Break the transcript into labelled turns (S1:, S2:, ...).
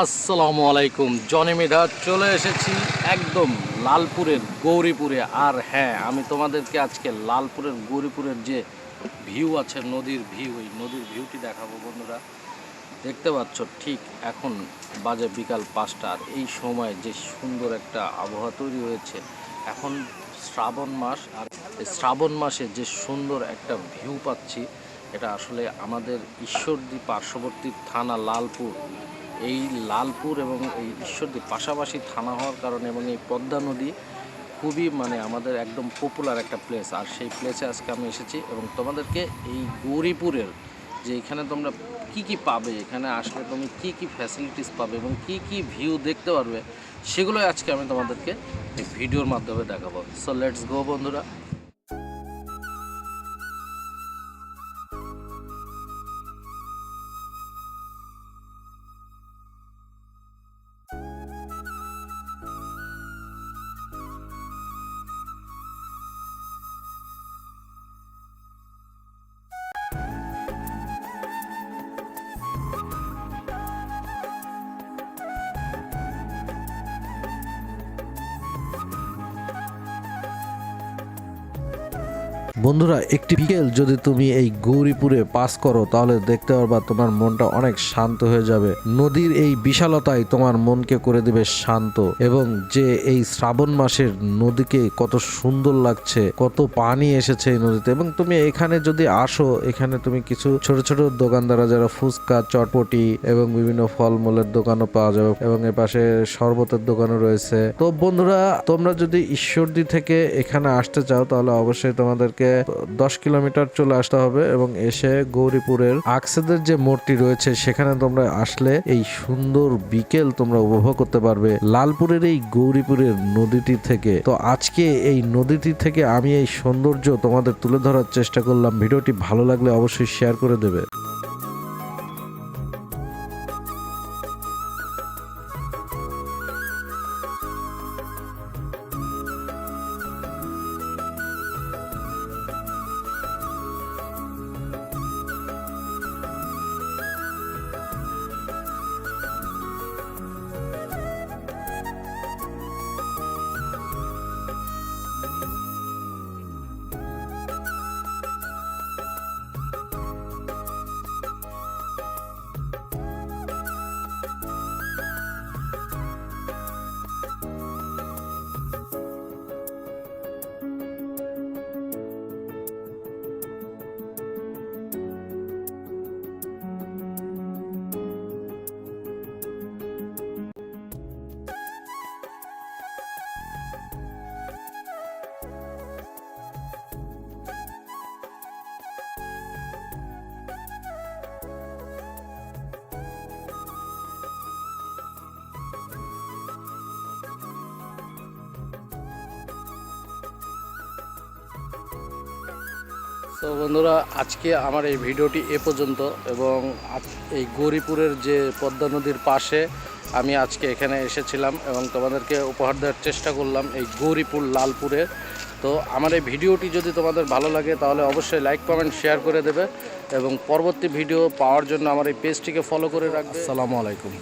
S1: আসসালামু আলাইকুম। জনি মিধা, চলে এসেছি একদম লালপুরের গৌরীপুরে। আর হ্যাঁ আমি তোমাদেরকে আজকে লালপুরের গৌরীপুরের যে ভিউ আছে, নদীর ভিউ, এই নদীর ভিউটি দেখাবো বন্ধুরা। দেখতে পাচ্ছ, ঠিক এখন বাজে বিকাল পাঁচটা। এই সময় যে সুন্দর একটা আবহাওয়া তৈরি হয়েছে, এখন শ্রাবণ মাস। আর শ্রাবণ মাসে যে সুন্দর একটা ভিউ পাচ্ছি, এটা আসলে আমাদের ঈশ্বরদী পার্শ্ববর্তী থানা লালপুর এই লালপুর এবং এই ঈশ্বরদী পাশাপাশি থানা হওয়ার কারণে এবং এই পদ্মা নদী খুবই মানে আমাদের একদম পপুলার একটা প্লেস আর সেই প্লেসে আজকে আমি এসেছি এবং তোমাদেরকে এই গৌরীপুরের যে এখানে তোমরা কি কি পাবে, এখানে আসলে তুমি কি কি ফ্যাসিলিটিস পাবে এবং কি কি ভিউ দেখতে পারবে, সেগুলোই আজকে আমি তোমাদেরকে ভিডিওর মাধ্যমে দেখাবো। সো লেটস গো বন্ধুরা।
S2: বন্ধুরা, একটি বিকেল যদি তুমি এই গৌরীপুরে পাস করো, তাহলে দেখতে পারবা তোমার মনটা অনেক শান্ত হয়ে যাবে। নদীর এই বিশালতাই তোমার মনকে করে দিবে শান্ত। এবং যে এই শ্রাবণ মাসের নদীকে কত সুন্দর লাগছে, কত পানি এসেছে এই নদীতে। এবং তুমি এখানে যদি আসো, এখানে তুমি কিছু ছোট ছোট দোকানদারা যারা ফুচকা, চটপটি এবং বিভিন্ন ফলমূলের দোকানও পাওয়া যাবে এবং এ পাশে শরবতের দোকানও রয়েছে। তো বন্ধুরা, তোমরা যদি ঈশ্বরদী থেকে এখানে আসতে চাও, তাহলে অবশ্যই তোমাদেরকে দশ কিলোমিটার চলে আসতে হবে এবং এসে গৌরীপুরের আকসেদের যে মোড়টি রয়েছে, সেখানে তোমরা আসলে এই সুন্দর বিকেল তোমরা উপভোগ করতে পারবে লালপুরের এই গৌরীপুরের নদীটি থেকে। তো আজকে এই নদীটি থেকে আমি এই সৌন্দর্য তোমাদের তুলে ধরার চেষ্টা করলাম। ভিডিওটি ভালো লাগলে অবশ্যই শেয়ার করে দেবে।
S1: তো বন্ধুরা, আজকে আমার এই ভিডিওটি এ পর্যন্ত এবং এই গৌরীপুরের যে পদ্মা নদীর পাশে আমি আজকে এখানে এসেছিলাম এবং তোমাদেরকে উপহার দেওয়ার চেষ্টা করলাম এই গৌরীপুর লালপুরে। তো আমার এই ভিডিওটি যদি তোমাদের ভালো লাগে, তাহলে অবশ্যই লাইক কমেন্ট শেয়ার করে দেবে এবং পরবর্তী ভিডিও পাওয়ার জন্য আমার এই পেজটিকে ফলো করে রাখবে। আসসালামু আলাইকুম।